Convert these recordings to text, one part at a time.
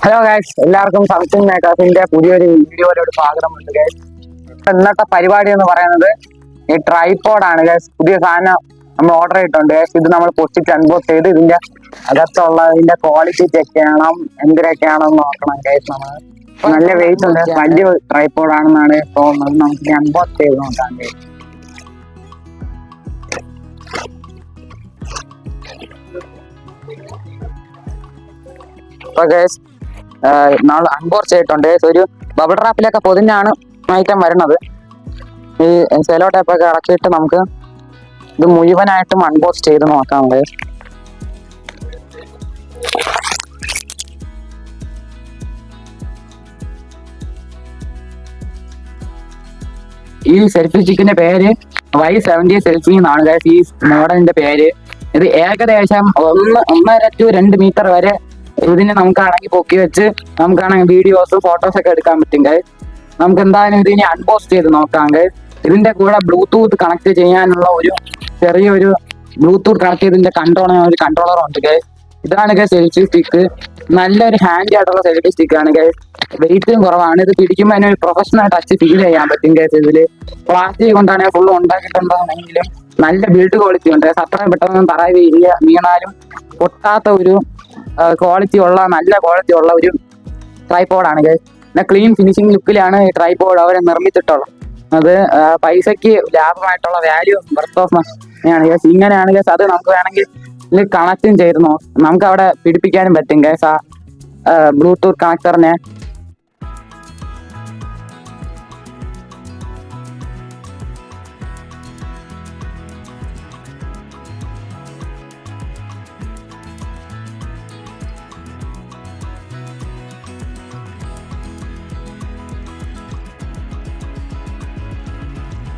Hello guys എല്ലാവർക്കും something മേക്കേഴ്സിന്റെ പുതിയൊരു വീഡിയോയിലോട് സ്വാഗതമുണ്ട് ഗൈസ് ഇന്നത്തെ പരിപാടി എന്ന് പറയുന്നത് ഈ ട്രൈപോഡ് ആണ് ഗൈസ് പുതിയ സാധനം നമ്മൾ ഓർഡർ ചെയ്തിട്ടുണ്ട് ഗൈസ് ഇത് നമ്മൾ പൊട്ടിച്ച് അൺബോക്സ് ചെയ്ത് ഇതിന്റെ അകത്തുള്ള ഇതിന്റെ ക്വാളിറ്റി ചെക്ക് ചെയ്യണം എന്തിനൊക്കെയാണെന്ന് നോക്കണം ഗൈസ് നമ്മൾ. നല്ല വെയിറ്റ് ഉണ്ട് വലിയ ട്രൈപോഡ് ആണെന്നാണ് തോന്നുന്നത് നമുക്ക് അൺബോക്സ് ചെയ്ത് നോക്കാം ഗൈസ് അപ്പൊ ഗൈസ് നമ്മൾ അൺബോക്സ് ചെയ്തിട്ടുണ്ട് ഒരു ബബിൾ റാപ്പിലൊക്കെ പൊതിഞ്ഞാണ് ഐറ്റം വരുന്നത്. ഈ സെലോ ടൈപ്പൊക്കെ ഇറക്കിയിട്ട് നമുക്ക് ഇത് മുഴുവനായിട്ടും അൺബോക്സ് ചെയ്ത് നോക്കാം നമ്മൾ ഈ സെൽഫി സ്റ്റിക്കിന്റെ പേര് വൈ സെവന്റി സെൽഫി എന്നാണ് ഈ മോഡലിന്റെ പേര്. ഇത് ഏകദേശം ഒന്ന് ഒന്നര ടു രണ്ട് മീറ്റർ വരെ ഇതിനെ നമുക്കാണെങ്കിൽ പൊക്കി വെച്ച് നമുക്കാണെങ്കിൽ വീഡിയോസ് ഫോട്ടോസ് ഒക്കെ എടുക്കാൻ പറ്റും ഗൈസ് നമുക്ക് എന്തായാലും ഇതിനെ അൺബോക്സ് ചെയ്ത് നോക്കാം ഗൈസ് ഇതിന്റെ കൂടെ ബ്ലൂടൂത്ത് കണക്ട് ചെയ്യാനുള്ള ഒരു ചെറിയൊരു ബ്ലൂടൂത്ത് കണക്ട് ചെയ്തതിന്റെ കൺട്രോളർ ഒരു കൺട്രോളർ ഉണ്ട് ഗൈസ് ഇതാണ് ഗൈസ് സെൽഫി സ്റ്റിക്ക് നല്ലൊരു ഹാൻഡി ആയിട്ടുള്ള സെൽഫി സ്റ്റിക്ക് ആണ് ഗൈസ് വെയിറ്റും കുറവാണ്. ഇത് പിടിക്കുമ്പോൾ അതിനൊരു പ്രൊഫഷണൽ ടച്ച് ഫീൽ ചെയ്യാൻ പറ്റും ഗൈസ് ഇതിൽ. പ്ലാസ്റ്റിക് കൊണ്ടാണ് ഫുൾ ഉണ്ടാക്കിയിട്ടുണ്ടെന്നുണ്ടെങ്കിലും നല്ല ബിൽഡ് ക്വാളിറ്റി ഉണ്ട്. അത്രയും പെട്ടെന്ന് തറ വീണാലും പൊട്ടാത്ത ഒരു ക്വാളിറ്റി ഉള്ള നല്ല ക്വാളിറ്റി ഉള്ള ഒരു ട്രൈപോഡാണ് ഇത്. പിന്നെ ക്ലീൻ ഫിനിഷിംഗ് ലുക്കിലാണ് ഈ ട്രൈപോഡ് അവർ നിർമ്മിച്ചിട്ടുള്ളത്. അത് പൈസയ്ക്ക് ലാഭമായിട്ടുള്ള വാല്യൂ ബർത്ത് ഓഫ് ആണ് ഗസ് ഇങ്ങനെയാണ് ഗസ് അത് നമുക്ക് വേണമെങ്കിൽ കണക്റ്റും ചെയ്തു നോക്കാം. നമുക്ക് അവിടെ പിടിപ്പിക്കാനും പറ്റും ഗസ് ആ ബ്ലൂടൂത്ത് കണക്ടറിനെ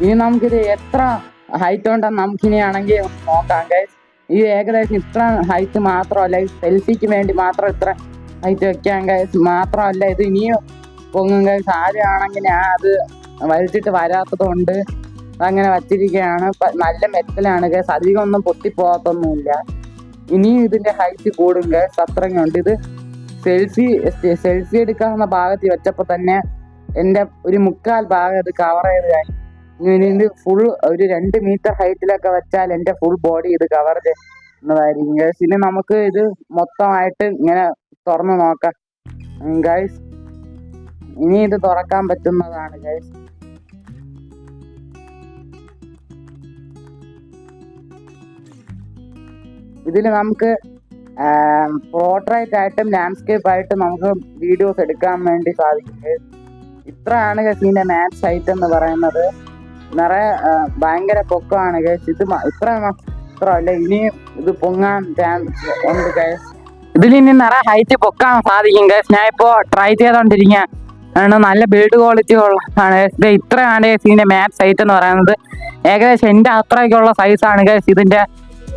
ഇനി നമുക്കിത് എത്ര ഹൈറ്റ് ഉണ്ടെന്ന് നമുക്കിനി ആണെങ്കിൽ നോക്കാം ഗൈസ് ഈ ഏകദേശം ഇത്ര ഹൈറ്റ് മാത്രമല്ല സെൽഫിക്ക് വേണ്ടി മാത്രം ഇത്ര ഹൈറ്റ് വെക്കാൻ ഗൈസ് മാത്രമല്ല ഇത് ഇനിയും പൊങ്ങും ഗൈസ് ആരാണെങ്കിൽ ഞാൻ അത് വലിച്ചിട്ട് വരാത്തത് കൊണ്ട് അങ്ങനെ വച്ചിരിക്കുകയാണ് നല്ല മെറ്റലാണ് ഗൈസ് അധികം ഒന്നും പൊട്ടിപ്പോകത്തൊന്നുമില്ല ഇനിയും ഇതിന്റെ ഹൈറ്റ് കൂടും ഗൈസ് അത്രയും ഉണ്ട്. ഇത് സെൽഫി സെൽഫി എടുക്കാവുന്ന ഭാഗത്ത് വെച്ചപ്പോൾ തന്നെ എന്റെ ഒരു മുക്കാൽ ഭാഗം ഇത് കവർ ചെയ്ത് കഴിഞ്ഞു. ഇത് ഫുൾ ഒരു രണ്ട് മീറ്റർ ഹൈറ്റിലൊക്കെ വെച്ചാൽ എന്റെ ഫുൾ ബോഡി ഇത് കവർ ചെയ്യുന്നതായിരിക്കും ഗൈസ് ഇനി നമുക്ക് ഇത് മൊത്തമായിട്ട് ഇങ്ങനെ തുറന്നു നോക്കാം. ഗൈസ് ഇനി ഇത് തുറക്കാൻ പറ്റുന്നതാണ് ഗൈസ് ഇതിൽ നമുക്ക് പോർട്രേറ്റ് ആയിട്ടും ലാൻഡ്സ്കേപ്പ് ആയിട്ടും നമുക്ക് വീഡിയോസ് എടുക്കാൻ വേണ്ടി സാധിക്കും. ഇത്രയാണ് ഗസീന്റെ മാച്ച് ഹൈറ്റ് എന്ന് പറയുന്നത്. നിറയെ ഭയങ്കര പൊക്കമാണ് ഗൈസ് ഇത് ഇത്ര മാത്രമല്ല ഇനിയും ഇത് പൊങ്ങാൻ ചാൻസ് ഉണ്ട് ഇതിൽ ഇനി നിറയെ ഹൈറ്റ് പൊക്കാൻ സാധിക്കും ഗൈസ് ഞാൻ ഇപ്പോ ട്രൈ ചെയ്തോണ്ടിരിക്കുക ആണ് നല്ല ബിൽഡ് ക്വാളിറ്റി ഉള്ളതാണ് ആണ് ഇത് ഇത്രയാണ് ഗൈസ് ഇതിന്റെ മാപ്പ് സൈറ്റ് എന്ന് പറയുന്നത്. ഏകദേശം എന്റെ അത്രയ്ക്കുള്ള സൈസാണ് ഗൈസ് ഇതിന്റെ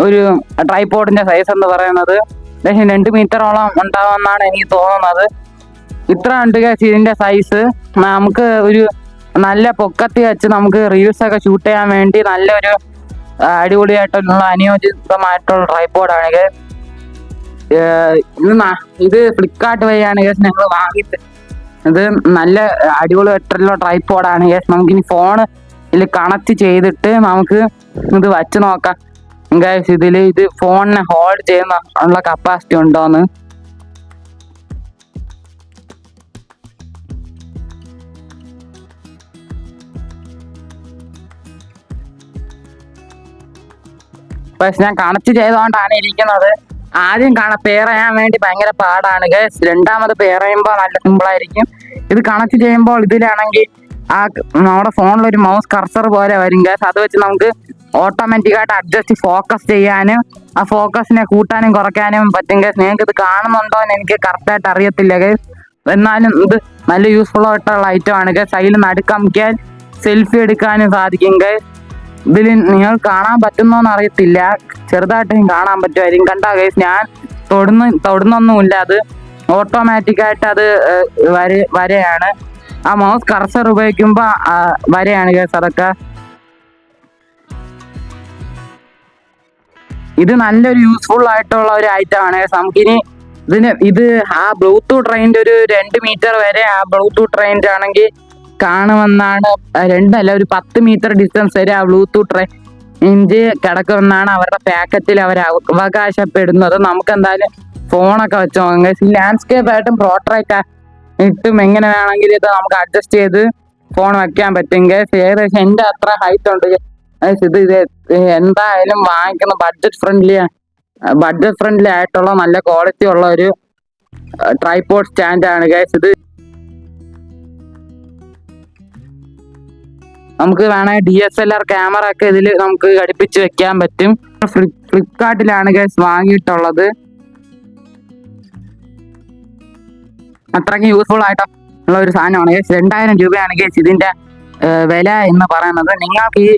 ഒരു ട്രൈപോഡിന്റെ സൈസ് എന്ന് പറയുന്നത്. ഏകദേശം രണ്ട് മീറ്ററോളം ഉണ്ടാവുമെന്നാണ് എനിക്ക് തോന്നുന്നത്. ഇത്ര ഉണ്ട് ഗൈസ് ഇതിന്റെ സൈസ് നമുക്ക് ഒരു നല്ല പൊക്കത്തി വെച്ച് നമുക്ക് റീൽസ് ഒക്കെ ഷൂട്ട് ചെയ്യാൻ വേണ്ടി നല്ലൊരു അടിപൊളിയായിട്ടുള്ള അനുയോജിതമായിട്ടുള്ള ട്രൈപോഡാണ് ഇത്. ഇത് ഫ്ലിപ്കാർട്ട് വഴിയാണ് ഗേസ് ഞങ്ങൾ വാങ്ങിയിട്ട് ഇത് നല്ല അടിപൊളി അടിപൊളിയായിട്ടുള്ള ട്രൈപോഡാണ് നമുക്ക് ഇനി ഫോൺ ഇതിൽ കണക്ട് ചെയ്തിട്ട് നമുക്ക് ഇത് വച്ച് നോക്കാം. ഗൈസ് ഇതിൽ ഇത് ഫോണിനെ ഹോൾഡ് ചെയ്യുന്ന ഉള്ള കപ്പാസിറ്റി ഉണ്ടോന്ന്. പക്ഷെ ഞാൻ കണക്ട് ചെയ്തുകൊണ്ടാണ് ഇരിക്കുന്നത്. ആദ്യം കാണ പേറയാൻ വേണ്ടി ഭയങ്കര പാടാണ് ഗൈസ് രണ്ടാമത് പേറയുമ്പോൾ നല്ല സിമ്പിൾ ആയിരിക്കും. ഇത് കണക്ട് ചെയ്യുമ്പോൾ ഇതിലാണെങ്കിൽ ആ നമ്മുടെ ഫോണിൽ ഒരു മൗസ് കർസർ പോലെ വരും ഗൈസ് അത് വെച്ച് നമുക്ക് ഓട്ടോമാറ്റിക്കായിട്ട് അഡ്ജസ്റ്റ് ഫോക്കസ് ചെയ്യാനും ആ ഫോക്കസിനെ കൂട്ടാനും കുറയ്ക്കാനും പറ്റും ഗൈസ് നിങ്ങൾക്ക് ഇത് കാണുന്നുണ്ടോ എന്ന് എനിക്ക് കറക്റ്റായിട്ട് അറിയത്തില്ല ഗൈസ് എന്നാലും ഇത് നല്ല യൂസ്ഫുൾ ആയിട്ടുള്ള ഐറ്റം ആണ് ഗൈസ് അതിൽ നടുക്കമിക്കാൻ സെൽഫി എടുക്കാനും സാധിക്കും ഗൈസ് ഇതിൽ നിങ്ങൾ കാണാൻ പറ്റുന്നോന്ന് അറിയത്തില്ല. ചെറുതായിട്ട് കാണാൻ പറ്റുമായിരിക്കും. കണ്ടാ കേസ് ഞാൻ തൊടുന്ന തൊടുന്നൊന്നുമില്ല. അത് ഓട്ടോമാറ്റിക് ആയിട്ട് അത് വര വരയാണ്. ആ മൗസ് കർസർ ഉപയോഗിക്കുമ്പോൾ വരയാണ് കേസ് അതൊക്കെ. ഇത് നല്ലൊരു യൂസ്ഫുൾ ആയിട്ടുള്ള ഒരു ഐറ്റം ആണ് നമുക്കിനി ഇതിന് ഇത് ആ ബ്ലൂടൂത്ത് റേഞ്ച് ഒരു രണ്ട് മീറ്റർ വരെ ആ ബ്ലൂടൂത്ത് റേഞ്ച് ആണെങ്കിൽ കാണുമെന്നാണ് രണ്ടല്ല ഒരു പത്ത് മീറ്റർ ഡിസ്റ്റൻസ് വരെ ആ ബ്ലൂടൂത്ത് റേഞ്ച് കിടക്കുമെന്നാണ് അവരുടെ പാക്കറ്റിൽ അവർ അവകാശപ്പെടുന്നത്. നമുക്ക് എന്തായാലും ഫോണൊക്കെ വെച്ച് നോക്കാം. ഈ ലാൻഡ്സ്കേപ്പ് ആയിട്ടും പ്രോട്രേറ്റ് ഇട്ടും എങ്ങനെ വേണമെങ്കിലും ഇത് നമുക്ക് അഡ്ജസ്റ്റ് ചെയ്ത് ഫോൺ വെക്കാൻ പറ്റും. ഗേസ് ഏകദേശം എന്റെ അത്ര ഹൈറ്റ് ഉണ്ട്. ഇത് ഇത് എന്തായാലും വാങ്ങിക്കുന്ന ബഡ്ജറ്റ് ഫ്രണ്ട്ലി ബഡ്ജറ്റ് ഫ്രണ്ട്ലി ആയിട്ടുള്ള നല്ല ക്വാളിറ്റി ഉള്ള ഒരു ട്രൈപോഡ് സ്റ്റാൻഡ് ആണ്. ഗൈസ് ഇത് നമുക്ക് വേണമെങ്കിൽ D S L R camera ഒക്കെ ഇതിൽ നമുക്ക് ഘടിപ്പിച്ച് വെക്കാൻ പറ്റും. ഫ്ലിപ്കാർട്ടിലാണ് ഗൈസ് വാങ്ങിയിട്ടുള്ളത്. അത്രയ്ക്ക് യൂസ്ഫുൾ ആയിട്ടുള്ള ഒരു സാധനമാണ്. ഗൈസ് രണ്ടായിരം രൂപയാണ് ഗൈസ് ഇതിന്റെ വില എന്ന് പറയുന്നത്. നിങ്ങൾക്ക് ഈ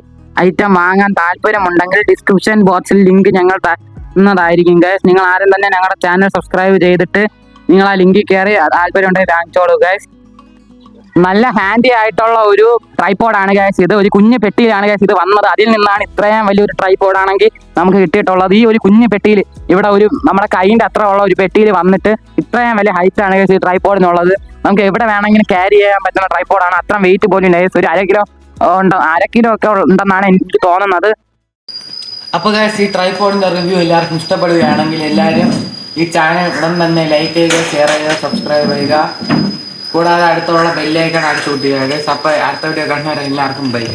ഐറ്റം വാങ്ങാൻ താല്പര്യമുണ്ടെങ്കിൽ ഡിസ്ക്രിപ്ഷൻ ബോക്സിൽ ലിങ്ക് ഞങ്ങൾ തന്നതായിരിക്കും ഗൈസ് നിങ്ങൾ ആരും തന്നെ ഞങ്ങളുടെ ചാനൽ സബ്സ്ക്രൈബ് ചെയ്തിട്ട് നിങ്ങൾ ആ ലിങ്കിൽ കയറി താല്പര്യം ഉണ്ടെങ്കിൽ വാങ്ങിച്ചോളൂ ഗൈസ് നല്ല ഹാൻഡി ആയിട്ടുള്ള ഒരു ട്രൈപോഡാണ് ഗ്യാസ് ഇത്. ഒരു കുഞ്ഞു പെട്ടിയിലാണ് ഗ്യാസ് ഇത് വന്നത്. അതിൽ നിന്നാണ് ഇത്രയും വലിയൊരു ട്രൈപോഡ് ആണെങ്കിൽ നമുക്ക് കിട്ടിയിട്ടുള്ളത്. ഈ ഒരു കുഞ്ഞു പെട്ടിയിൽ ഇവിടെ ഒരു നമ്മുടെ കൈയിന്റെ അത്ര ഉള്ള ഒരു പെട്ടിയിൽ വന്നിട്ട് ഇത്രയും വലിയ ഹൈറ്റ് ആണ് ഗ്യാസ് ഈ ട്രൈപോഡിനുള്ളത് നമുക്ക് എവിടെ വേണമെങ്കിലും ക്യാരി ചെയ്യാൻ പറ്റുന്ന ട്രൈപോഡാണ് അത്ര വെയിറ്റ് പോലും ഗ്യാസ് ഒരു അര കിലോ ഉണ്ട്. അര കിലോ ഒക്കെ ഉണ്ടെന്നാണ് എനിക്ക് തോന്നുന്നത്. അപ്പോൾ ഗൈസ് ഈ ട്രൈപോഡിന്റെ റിവ്യൂ എല്ലാവർക്കും ഇഷ്ടപ്പെടുകയാണെങ്കിൽ എല്ലാവരും ഈ ചാനൽ ഉടൻ തന്നെ ലൈക്ക് ചെയ്യുക ഷെയർ ചെയ്യുക സബ്സ്ക്രൈബ് ചെയ്യുക. കൂടാതെ അടുത്തുള്ള ബെല്ലൈക്കൺ അടിച്ചു കൂട്ടുക സപ്പ അടുത്ത വീഡിയോ കാണാൻ എല്ലാവർക്കും ബൈ